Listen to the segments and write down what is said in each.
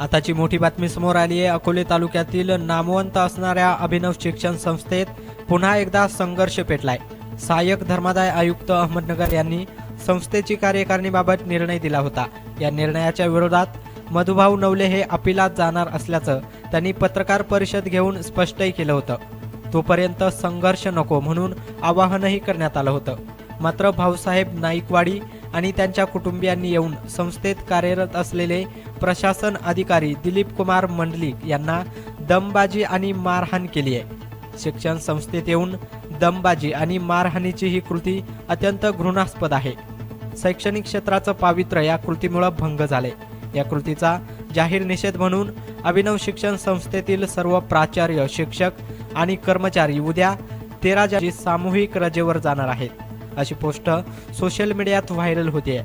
आताची मोठी बातमी समोर आली आहे. अकोले तालुक्यातील नामवंत असणाऱ्या अभिनव शिक्षण संस्थेत पुन्हा एकदा संघर्ष पेटलाय. सहाय्यक धर्मादाय आयुक्त अहमदनगर यांनी संस्थेची कार्यकारिणीबाबत निर्णय दिला होता. या निर्णयाच्या विरोधात मधुभाऊ नवले हे अपिलात जाणार असल्याचं त्यांनी पत्रकार परिषद घेऊन स्पष्टही केलं होतं. तोपर्यंत संघर्ष नको म्हणून आवाहनही करण्यात आलं होतं. मात्र भाऊसाहेब नाईकवाडी आणि त्यांच्या कुटुंबियांनी येऊन संस्थेत कार्यरत असलेले प्रशासन अधिकारी दिलीप कुमार मंडलिक यांना दमबाजी आणि मारहाण केली आहे. शिक्षण संस्थेत येऊन दमबाजी आणि मारहाणीची ही कृती अत्यंत घृणास्पद आहे. शैक्षणिक क्षेत्राचं पावित्र्य या कृतीमुळे भंग झाले. या कृतीचा जाहीर निषेध म्हणून अभिनव शिक्षण संस्थेतील सर्व प्राचार्य शिक्षक आणि कर्मचारी उद्या तेरा जानेवारी सामूहिक रजेवर जाणार आहेत. अशी पोस्ट सोशल मीडियात व्हायरल होते.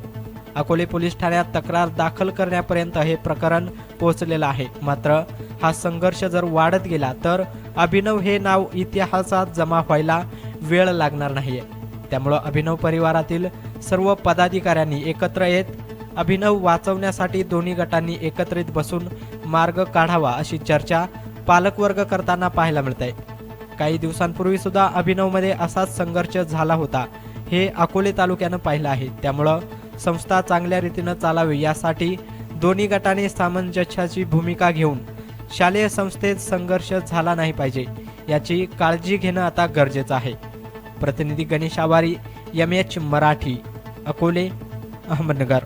अकोले पोलीस ठाण्यात तक्रार दाखल करण्यापर्यंत हे प्रकरण पोहोचलेलं आहे. मात्र हा संघर्ष जर वाढत गेला तर अभिनव हे नाव इतिहासात जमा व्हायला वेळ लागणार नाही त्यामुळं अभिनव परिवारातील सर्व पदाधिकाऱ्यांनी एकत्र येत अभिनव वाचवण्यासाठी दोन्ही गटांनी एकत्रित बसून मार्ग काढावा अशी चर्चा पालकवर्ग करताना पाहायला मिळत आहे काही दिवसांपूर्वी सुद्धा अभिनवमध्ये असाच संघर्ष झाला होता. हे अकोले तालुक्यानं पाहिलं आहे. त्यामुळं संस्था चांगल्या रीतीनं चालावी यासाठी दोन्ही गटाने सामंजस्याची भूमिका घेऊन शालेय संस्थेत संघर्ष झाला नाही पाहिजे याची काळजी घेणं आता गरजेचं आहे. प्रतिनिधी गणेश आवारी एम एच मराठी अकोले अहमदनगर.